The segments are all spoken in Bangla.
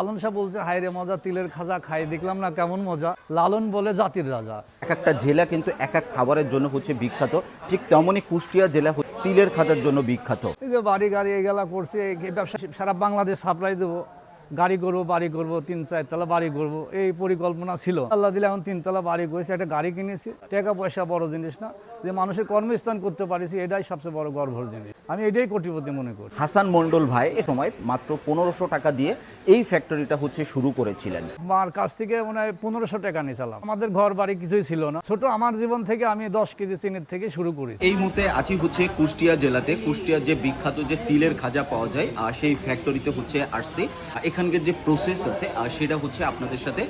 লালন শাহ বলছে মজা তিলের খাজা খাই। দেখলাম না কেমন মজা। লালন বলে জাতির রাজা। এক একটা জেলা কিন্তু এক এক খাবারের জন্য হচ্ছে বিখ্যাত। ঠিক তেমনই কুষ্টিয়া জেলা তিলের খাজার জন্য বিখ্যাত। এই যে বাড়ি গাড়ি এগুলা করছে এই ব্যবসা সারা বাংলাদেশ সাপ্লাই দেবো। গাড়ি করব বাড়ি করব তিন চারতলা বাড়ি করব। এই পরিকল্পনা ছিল। আল্লাহ দিলে এখন তিনতলা বাড়ি করেছি একটা গাড়ি কিনেছি। টাকা পয়সা বড় জিনিস না। যে মানুষের কর্মস্থান করতে পারিছি এটাই সবচেয়ে বড় গর্বর জিনিস। আমি এটাই কোটিপতি মনে করি। হাসান মন্ডল ভাই এ সময় মাত্র পনেরোশো টাকা দিয়ে এই ফ্যাক্টরিটা হচ্ছে শুরু করেছিলেন। মার কাছ থেকে মনে হয় পনেরোশো টাকা নিয়েছিলাম। আমাদের ঘর বাড়ি কিছুই ছিল না। ছোট আমার জীবন থেকে আমি দশ কেজি চিনির থেকে শুরু করেছি এই মুহূর্তে আছি হচ্ছে কুষ্টিয়া জেলাতে। কুষ্টিয়ার যে বিখ্যাত যে তিলের খাজা পাওয়া যায় আর সেই ফ্যাক্টরিতে হচ্ছে আসছি এখানকার যে প্রসেস আছে আর সেটা হচ্ছে আপনাদের সাথে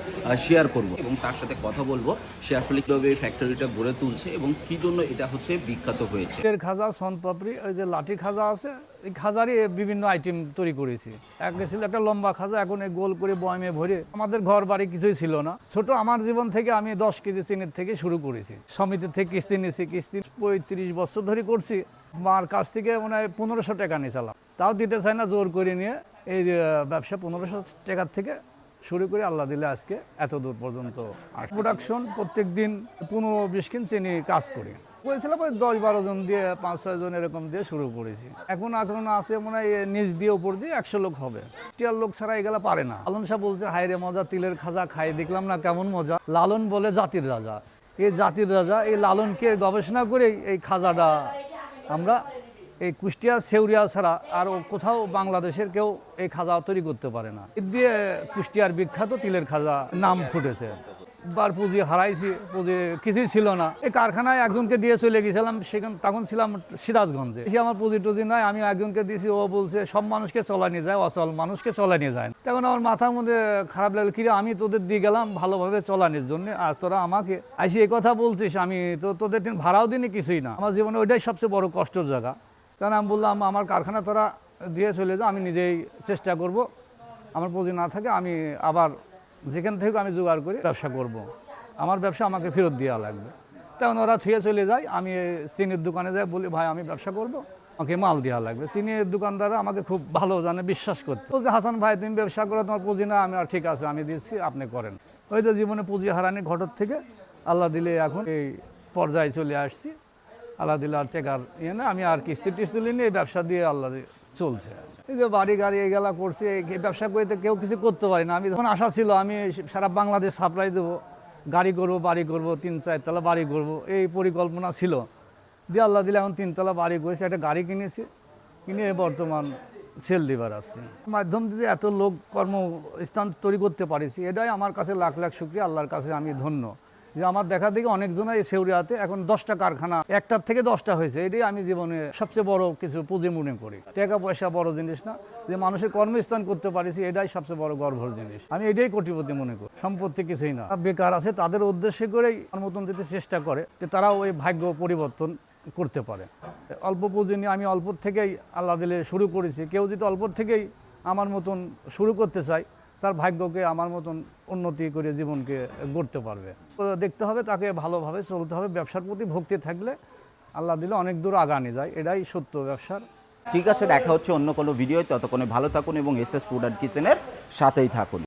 শেয়ার করব। এবং তার সাথে কথা বলব সে আসলে কীভাবে এই ফ্যাক্টরিটা গড়ে তুলছে এবং কি জন্য এটা হচ্ছে বিখ্যাত হয়েছে। এর খাজা সন পাপড়ি ওই যে লাঠি খাজা আছে, এই খাজারই বিভিন্ন আইটেম তৈরি করেছি। এক ছিল একটা লম্বা খাজা, এখন এই গোল করে বয়মে ভরে আমাদের ঘর বাড়ি কিছুই ছিল না। ছোট আমার জীবন থেকে আমি দশ কেজি চিনির থেকে শুরু করেছি। সমিতি থেকে কিস্তি নিয়েছি, কিস্তি পঁয়ত্রিশ বছর ধরে করছি। মার কাছ থেকে মনে হয় পনেরোশো টাকা নিয়েছিলাম। তাও দিতে চাই না, জোর করে নিয়ে এই ব্যবসা পনেরোশো টাকার থেকে শুরু করে আল্লাহ দিলে আজকে এত দূর পর্যন্ত। প্রোডাকশন প্রত্যেক দিন পনেরো বিশ কিন চিনি কাজ করি। বলছিলাম ওই দশ বারো জন দিয়ে, পাঁচ ছয় জন এরকম দিয়ে শুরু করেছি। এখন এখন আছে মনে হয় নিচ দিয়ে, উপর দিয়ে একশো লোক হবে। টিয়ার লোক ছাড়া এগুলা পারে না। লালন শাহ বলছে, হায় রে মজা, তিলের খাজা খাই দেখলাম না কেমন মজা। লালন বলে, জাতির রাজা। এই জাতির রাজা, এই লালনকে গবেষণা করে এই খাজাটা আমরা এই কুষ্টিয়া সেউরিয়া ছাড়া আর কোথাও বাংলাদেশের কেউ এই খাজা তৈরি করতে পারে না। দিয়ে কুষ্টিয়ার বিখ্যাত তিলের খাজা নাম ফুটেছে। বার পুঁজি হারাইছি, পুঁজি কিছুই ছিল না। এই কারখানায় একজনকে দিয়ে চলে গেছিলাম, সেখান তখন ছিলাম সিরাজগঞ্জে। সে আমার পুঁজি টুজি নাই আমি একজনকে দিয়েছি ও বলছে, সব মানুষকে নিয়ে যায়, অচল মানুষকে নিয়ে যায়। তখন আমার মাথার মধ্যে খারাপ লাগল, কিরে, আমি তোদের দিয়ে গেলাম ভালোভাবে চলানির জন্য, আর তোরা আমাকে আইসি এই কথা বলছিস, আমি তো তোদের দিন ভাড়াও দিনে কিছুই না। আমার জীবনে ওইটাই সবচেয়ে বড় কষ্টের জায়গা। কারণ আমি বললাম, আমার কারখানা তোরা দিয়ে চলে যাও আমি নিজেই চেষ্টা করব। আমার পুঁজি না থাকে, আমি আবার যেখান থেকে আমি জোগাড় করে ব্যবসা করব। আমার ব্যবসা আমাকে ফেরত দেওয়া লাগবে। তখন ওরা থুয়ে চলে যায়, আমি চিনির দোকানে যাই, বলি, ভাই, আমি ব্যবসা করব। আমাকে মাল দেওয়া লাগবে। চিনির দোকানদাররা আমাকে খুব ভালো জানে, বিশ্বাস করতে। বলছে, হাসান ভাই, তুমি ব্যবসা করো, তোমার পুঁজি না আমি, আর ঠিক আছে, আমি দিচ্ছি, আপনি করেন। ওই তো জীবনে পুঁজি হারানি ঘটর থেকে আল্লাহ দিলে এখন এই পর্যায়ে চলে আসছি। আল্লাহ দিলে আর টেকার ইয়ে না আমি আর কিস্তি টিস্তি নিয়ে এই ব্যবসা দিয়ে আল্লাহ চলছে। এই যে বাড়ি গাড়ি এগুলা করছে ব্যবসা করতে কেউ কিছু করতে পারি না। আমি যখন আশা ছিল, আমি সারা বাংলাদেশ সাপ্লাই দেবো, গাড়ি করব, বাড়ি করব, তিন চারতলা বাড়ি করব, এই পরিকল্পনা ছিল। দিয়ে আল্লাহ দিলে এখন তিনতলা বাড়ি করেছি, একটা গাড়ি কিনেছি, কিনে বর্তমান সেল দিবার আছে। মাধ্যম দিয়ে এত লোক কর্মস্থান তৈরি করতে পারিছি, এটাই আমার কাছে লাখ লাখ শুক্রিয়া, আল্লাহর কাছে আমি ধন্য। যে আমার দেখা দেখি অনেকজন এই সেউরিয়াতে এখন দশটা কারখানা, একটার থেকে দশটা হয়েছে। এটাই আমি জীবনে সবচেয়ে বড় কিছু পুঁজি মনে করি। টাকা পয়সা বড় জিনিস না, যে মানুষের কর্মস্থান করতে পারিছি এটাই সবচেয়ে বড় গর্বর জিনিস। আমি এটাই কোটিপতি মনে করি, সম্পত্তি কিছুই না। বেকার আছে, তাদের উদ্দেশ্যে করেই মতন যেতে চেষ্টা করে, যে তারা ওই ভাগ্য পরিবর্তন করতে পারে। অল্প পুঁজি নিয়ে আমি অল্প থেকেই আল্লাহ দিলে শুরু করেছি। কেউ যদি অল্প থেকেই আমার মতন শুরু করতে চায় তার ভাগ্যকে আমার মতন উন্নতি করে জীবনকে গড়তে পারবে। দেখতে হবে, তাকে ভালোভাবে চলতে হবে। ব্যবসার প্রতি ভক্তি থাকলে আল্লাহ দিলে অনেক দূর আগানে যায়। এটাই সত্য ব্যবসার। ঠিক আছে, দেখা হচ্ছে অন্য কোনো ভিডিও ততক্ষণে ভালো থাকুন এবং এস এস ফুড অ্যান্ড কিচেনের সাথেই থাকুন।